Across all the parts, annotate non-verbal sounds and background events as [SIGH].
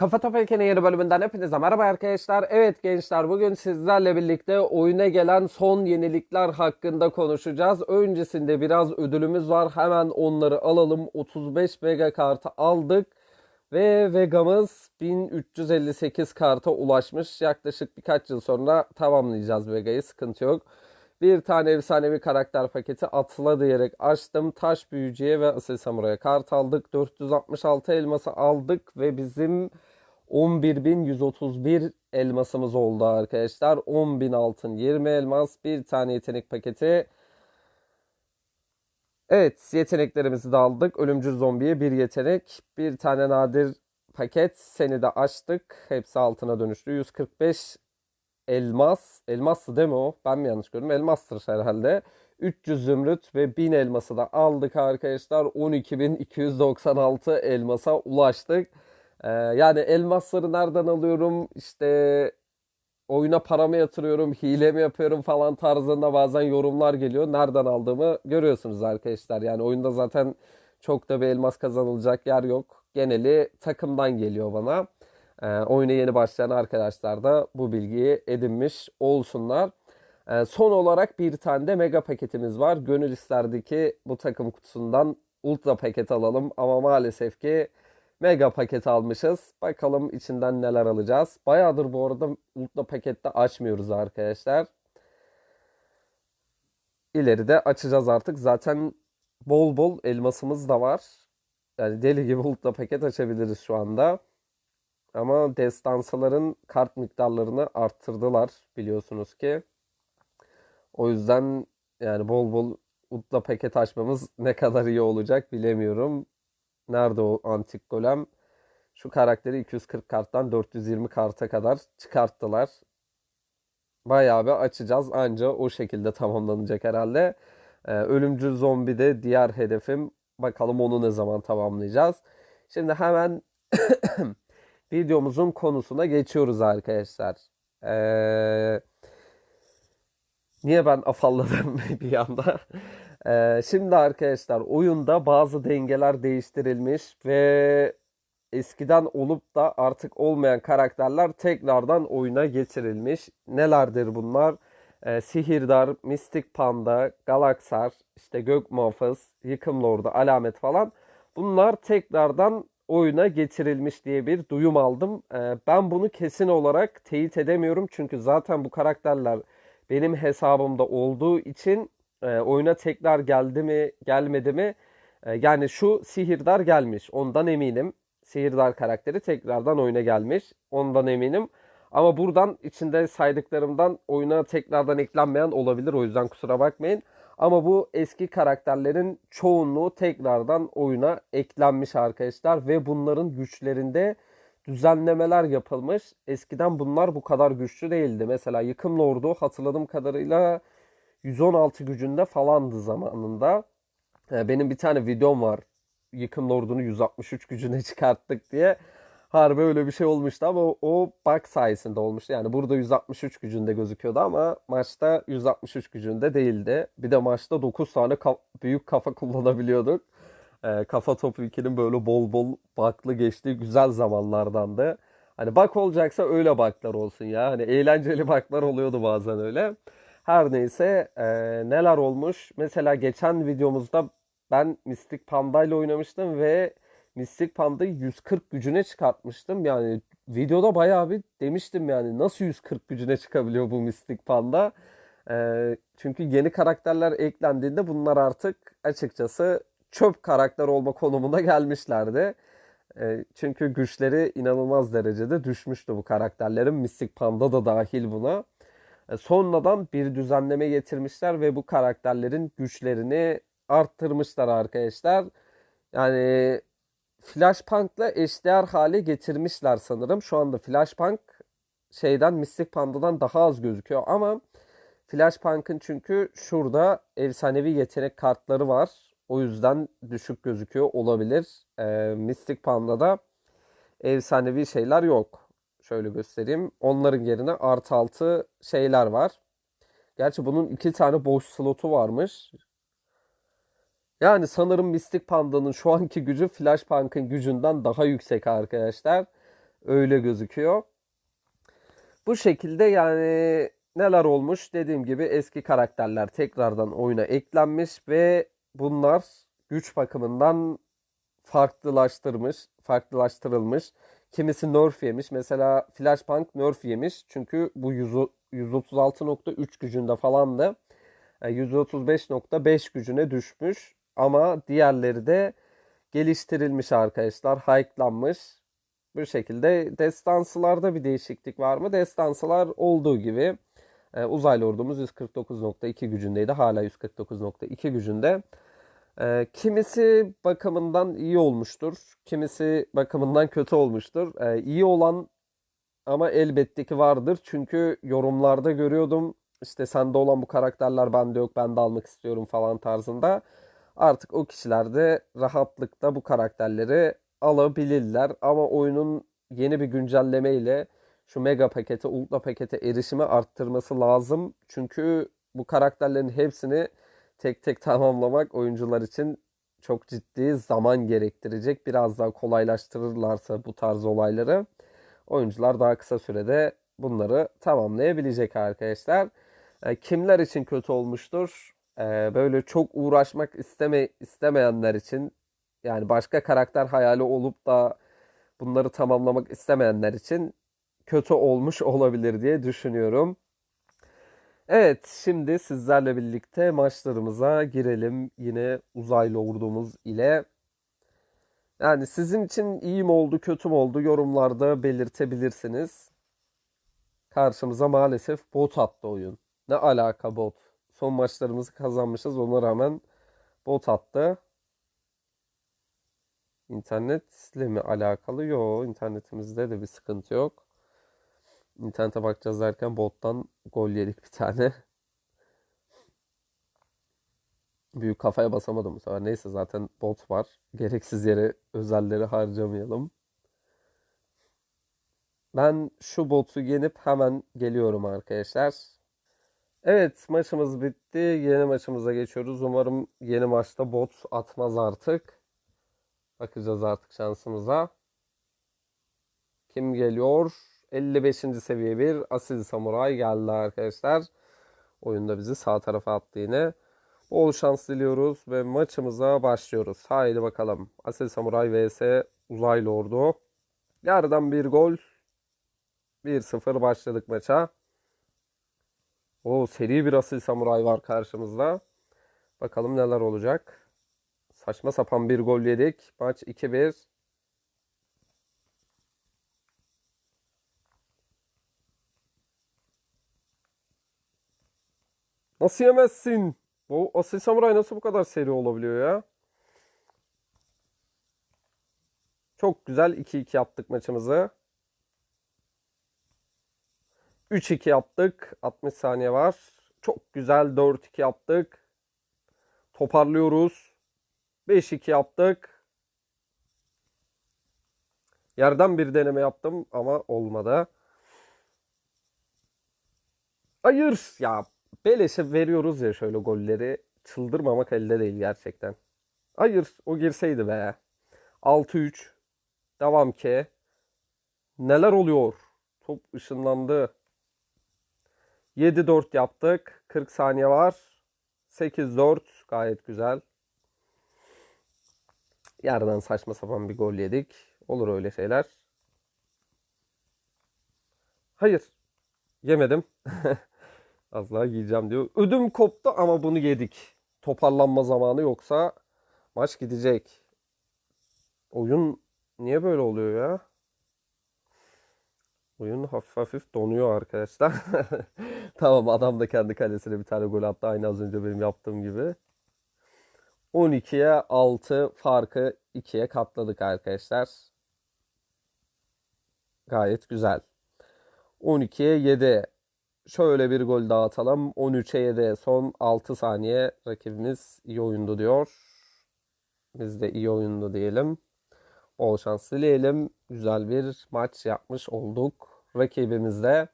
Kafa Topalken'in yeni bölümünden hepinize merhaba arkadaşlar. Evet gençler bugün sizlerle birlikte oyuna gelen son yenilikler hakkında konuşacağız. Öncesinde biraz ödülümüz var. Hemen onları alalım. 35 Vega kartı aldık. Ve Vega'mız 1358 karta ulaşmış. Yaklaşık birkaç yıl sonra tamamlayacağız Vega'yı. Sıkıntı yok. Bir tane efsanevi karakter paketi atla diyerek açtım. Taş büyücüye ve asil samuraya kart aldık. 466 elması aldık ve bizim 11.131 elmasımız oldu arkadaşlar. 10.000 altın, 20 elmas, bir tane yetenek paketi. Evet, yeteneklerimizi de aldık. Ölümcül zombiye bir yetenek, bir tane nadir paket. Seni de açtık. Hepsi altına dönüştü. 145 elmas. Elmaslı değil mi o? Ben mi yanlış gördüm? Elmastır herhalde. 300 zümrüt ve 1000 elması da aldık arkadaşlar. 12.296 elmasa ulaştık. Ee, yani elmasları nereden alıyorum? İşte oyuna paramı yatırıyorum, hile mi yapıyorum falan tarzında bazen yorumlar geliyor. Nereden aldığımı görüyorsunuz arkadaşlar. Yani oyunda zaten çok da bir elmas kazanılacak yer yok. Geneli takımdan geliyor bana. Ee, oyuna yeni başlayan arkadaşlar da bu bilgiyi edinmiş olsunlar. Ee, son olarak bir tane de mega paketimiz var. Gönül isterdi ki bu takım kutusundan ultra paket alalım ama maalesef ki mega paket almışız. Bakalım içinden neler alacağız. Bayağıdır bu arada ultra pakette açmıyoruz arkadaşlar. İleride açacağız artık. Zaten bol bol elmasımız da var. Yani deli gibi ultra paket açabiliriz şu anda. Ama destansaların kart miktarlarını arttırdılar biliyorsunuz ki. O yüzden yani bol bol ultra paket açmamız ne kadar iyi olacak bilemiyorum. Nerede o antik golem? Şu karakteri 240 karttan 420 karta kadar çıkarttılar. Bayağı bir açacağız anca o şekilde tamamlanacak herhalde. Ee, ölümcül zombi de diğer hedefim. Bakalım onu ne zaman tamamlayacağız. Şimdi hemen [COUGHS] videomuzun konusuna geçiyoruz arkadaşlar. Ee, niye ben afalladım [LAUGHS] bir anda? Ee, şimdi arkadaşlar oyunda bazı dengeler değiştirilmiş ve eskiden olup da artık olmayan karakterler tekrardan oyuna getirilmiş. Nelerdir bunlar? Ee, Sihirdar, Mistik Panda, Galaksar, işte Gök Muhafız, Yıkım Lordu, Alamet falan. Bunlar tekrardan oyuna getirilmiş diye bir duyum aldım. Ee, ben bunu kesin olarak teyit edemiyorum. Çünkü zaten bu karakterler benim hesabımda olduğu için e, oyuna tekrar geldi mi gelmedi mi? E, yani şu Sihirdar gelmiş. Ondan eminim. Sihirdar karakteri tekrardan oyuna gelmiş. Ondan eminim. Ama buradan içinde saydıklarımdan oyuna tekrardan eklenmeyen olabilir. O yüzden kusura bakmayın. Ama bu eski karakterlerin çoğunluğu tekrardan oyuna eklenmiş arkadaşlar. Ve bunların güçlerinde düzenlemeler yapılmış. Eskiden bunlar bu kadar güçlü değildi. Mesela Yıkım Lord'u hatırladığım kadarıyla 116 gücünde falandı zamanında. Ee, benim bir tane videom var. Yıkım Lord'unu 163 gücüne [LAUGHS] çıkarttık diye. Harbi öyle bir şey olmuştu ama o bug sayesinde olmuştu. Yani burada 163 gücünde gözüküyordu ama maçta 163 gücünde değildi. Bir de maçta 9 tane ka- büyük kafa [LAUGHS] kullanabiliyorduk. Ee, kafa topu 2'nin böyle bol bol baklı geçtiği güzel zamanlardandı. Hani bak olacaksa öyle baklar olsun ya. Hani eğlenceli baklar oluyordu bazen öyle. Her neyse e, neler olmuş. Mesela geçen videomuzda ben Mystic Panda ile oynamıştım ve Mystic Panda'yı 140 gücüne çıkartmıştım. Yani videoda bayağı bir demiştim yani nasıl 140 gücüne çıkabiliyor bu Mystic Panda. E, çünkü yeni karakterler eklendiğinde bunlar artık açıkçası çöp karakter olma konumuna gelmişlerdi. E, çünkü güçleri inanılmaz derecede düşmüştü bu karakterlerin. Mystic Panda da dahil buna. E, sonradan bir düzenleme getirmişler ve bu karakterlerin güçlerini arttırmışlar arkadaşlar. Yani Flashpunk'la eşdeğer hale getirmişler sanırım. Şu anda Flashpunk şeyden Mystic Panda'dan daha az gözüküyor ama Flashpunk'ın çünkü şurada efsanevi yetenek kartları var. O yüzden düşük gözüküyor olabilir. Ee, Mystic Panda'da efsanevi şeyler yok. Şöyle göstereyim. Onların yerine artı altı şeyler var. Gerçi bunun iki tane boş slotu varmış. Yani sanırım Mystic Panda'nın şu anki gücü Flashpunk'ın gücünden daha yüksek arkadaşlar. Öyle gözüküyor. Bu şekilde yani neler olmuş dediğim gibi eski karakterler tekrardan oyuna eklenmiş ve bunlar güç bakımından farklılaştırmış, farklılaştırılmış. Kimisi nerf yemiş. Mesela Flashpunk nerf yemiş. Çünkü bu 100 136.3 gücünde falandı. Yani 135.5 gücüne düşmüş. Ama diğerleri de geliştirilmiş arkadaşlar. Hype'lanmış. Bu şekilde destansılarda bir değişiklik var mı? Destansılar olduğu gibi e, uzaylı ordumuz 149.2 gücündeydi. Hala 149.2 gücünde. E, kimisi bakımından iyi olmuştur. Kimisi bakımından kötü olmuştur. E, iyi olan ama elbette ki vardır. Çünkü yorumlarda görüyordum işte sende olan bu karakterler bende yok ben de almak istiyorum falan tarzında. Artık o kişiler de rahatlıkla bu karakterleri alabilirler. Ama oyunun yeni bir güncelleme ile şu mega pakete, ultra pakete erişimi arttırması lazım. Çünkü bu karakterlerin hepsini tek tek [LAUGHS] tamamlamak oyuncular için çok ciddi zaman gerektirecek. Biraz daha kolaylaştırırlarsa bu tarz olayları oyuncular daha kısa sürede bunları tamamlayabilecek arkadaşlar. E, kimler için kötü olmuştur? E, böyle çok uğraşmak isteme istemeyenler için yani başka karakter hayali olup da bunları tamamlamak istemeyenler için kötü olmuş [LAUGHS] olabilir diye düşünüyorum. Evet, şimdi sizlerle birlikte maçlarımıza girelim. Yine uzaylı ordumuz ile. Yani sizin için iyi mi oldu, kötü mü oldu yorumlarda belirtebilirsiniz. Karşımıza maalesef bot attı oyun. Ne alaka bot? Son maçlarımızı kazanmışız ona rağmen bot attı. İnternetle mi alakalı? Yok, internetimizde de bir sıkıntı yok. İnternete bakacağız derken bottan gol yedik bir tane. Büyük kafaya basamadım bu sefer. Neyse zaten bot var. Gereksiz yere özelleri harcamayalım. Ben şu botu yenip hemen geliyorum arkadaşlar. Evet maçımız bitti. Yeni maçımıza geçiyoruz. Umarım yeni maçta bot atmaz artık. Bakacağız artık şansımıza. Kim geliyor? 55. seviye bir asil samuray geldi arkadaşlar. Oyunda bizi sağ tarafa attı yine. Bol şans diliyoruz ve maçımıza başlıyoruz. Haydi bakalım. Asil samuray vs uzaylı ordu. Yerden bir gol. 1-0 başladık maça. O seri bir asil samuray var karşımızda. Bakalım neler olacak. Saçma sapan bir gol yedik. Maç 2-1. Nasıl yemezsin? Bu Asil Samuray nasıl bu kadar seri olabiliyor ya? Çok güzel 2-2 yaptık maçımızı. 3-2 yaptık. 60 saniye var. Çok güzel 4-2 yaptık. Toparlıyoruz. 5-2 yaptık. Yerden bir deneme yaptım ama olmadı. Hayır ya beleşe veriyoruz ya şöyle golleri. Çıldırmamak elde değil gerçekten. Hayır o girseydi be. 6-3. Devam ki. Neler oluyor? Top ışınlandı. 7-4 yaptık. 40 saniye var. 8-4 gayet güzel. Yerden saçma sapan bir gol yedik. Olur öyle şeyler. Hayır. Yemedim. [LAUGHS] Az daha yiyeceğim diyor. Ödüm koptu ama bunu yedik. Toparlanma zamanı yoksa maç gidecek. Oyun niye böyle oluyor ya? Oyun hafif hafif donuyor arkadaşlar. [LAUGHS] tamam adam da kendi kalesine bir tane gol attı. Aynı az önce benim yaptığım gibi. 12'ye 6 farkı 2'ye katladık arkadaşlar. Gayet güzel. 12'ye 7. Şöyle bir gol daha atalım. 13'e 7. Son 6 saniye rakibimiz iyi oyundu diyor. Biz de iyi oyundu diyelim. Bol şans dileyelim. Güzel bir maç yapmış olduk. Rakibimizde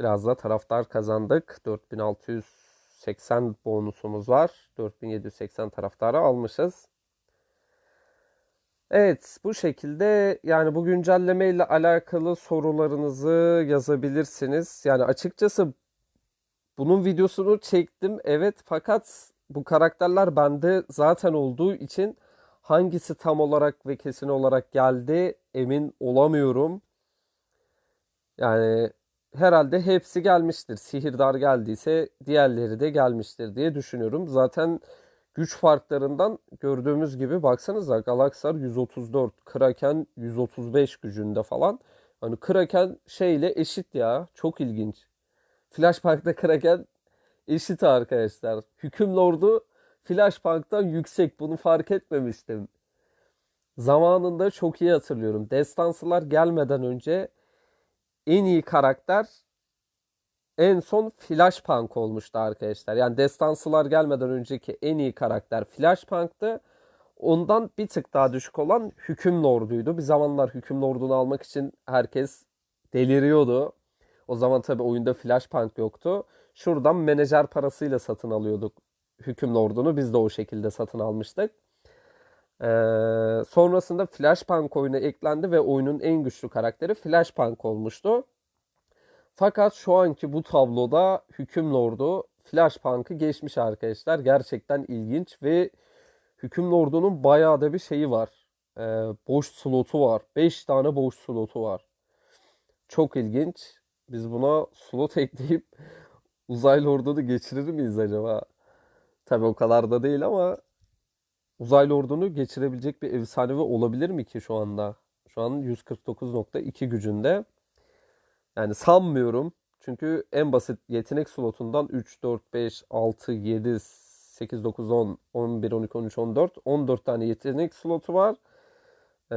biraz da taraftar kazandık. 4680 bonusumuz var. 4780 taraftarı almışız. Evet, bu şekilde yani bu güncelleme ile alakalı sorularınızı yazabilirsiniz. Yani açıkçası bunun videosunu çektim evet fakat bu karakterler bende zaten olduğu için hangisi tam olarak ve kesin olarak geldi emin olamıyorum. Yani herhalde hepsi gelmiştir. Sihirdar geldiyse diğerleri de gelmiştir diye düşünüyorum. Zaten güç farklarından gördüğümüz gibi baksanıza Galaxar 134, Kraken 135 gücünde falan. Hani Kraken şeyle eşit ya. Çok ilginç. Flashback'ta Kraken eşit arkadaşlar. Hüküm Lord'u Flashback'tan yüksek. Bunu fark etmemiştim. Zamanında çok iyi hatırlıyorum. Destansılar gelmeden önce en iyi karakter en son Flashpunk olmuştu arkadaşlar. Yani Destansılar gelmeden önceki en iyi karakter Flashpunk'tı. Ondan bir tık daha düşük olan Hüküm Lord'uydu. Bir zamanlar Hüküm Lord'unu almak için herkes deliriyordu. O zaman tabii oyunda Flashpunk yoktu. Şuradan menajer parasıyla satın alıyorduk Hüküm Lord'unu. Biz de o şekilde satın almıştık. Ee, sonrasında Flashpunk oyuna eklendi ve oyunun en güçlü karakteri Flashpunk olmuştu. Fakat şu anki bu tabloda Hüküm Lord'u Flashpunk'ı geçmiş arkadaşlar. Gerçekten ilginç ve Hüküm Lord'unun bayağı da bir şeyi var. Ee, boş slotu var. 5 tane boş slotu var. Çok ilginç. Biz buna slot [LAUGHS] ekleyip uzaylı ordunu geçirir miyiz acaba? Tabii o kadar da değil ama uzaylı ordunu geçirebilecek bir efsanevi olabilir mi ki şu anda? Şu an 149.2 gücünde. Yani sanmıyorum. Çünkü en basit yetenek slotundan 3, 4, 5, 6, 7, 8, 9, 10, 11, 12, 13, 14. 14 tane yetenek slotu var. Ee,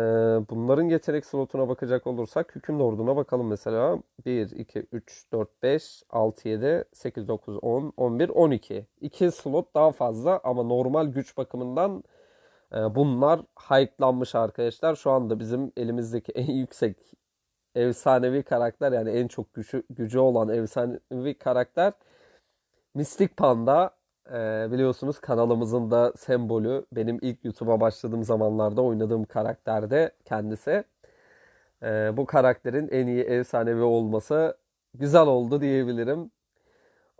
bunların yetenek slotuna bakacak olursak hükümlü orduna bakalım mesela. 1, 2, 3, 4, 5, 6, 7, 8, 9, 10, 11, 12. 2 slot daha fazla ama normal güç bakımından e, bunlar hype'lanmış arkadaşlar. Şu anda bizim elimizdeki en [LAUGHS] yüksek efsanevi karakter yani en çok gücü, gücü olan efsanevi karakter Mystic Panda. Ee, biliyorsunuz kanalımızın da sembolü. Benim ilk YouTube'a başladığım zamanlarda oynadığım karakter de kendisi. Ee, bu karakterin en iyi efsanevi olması güzel oldu diyebilirim.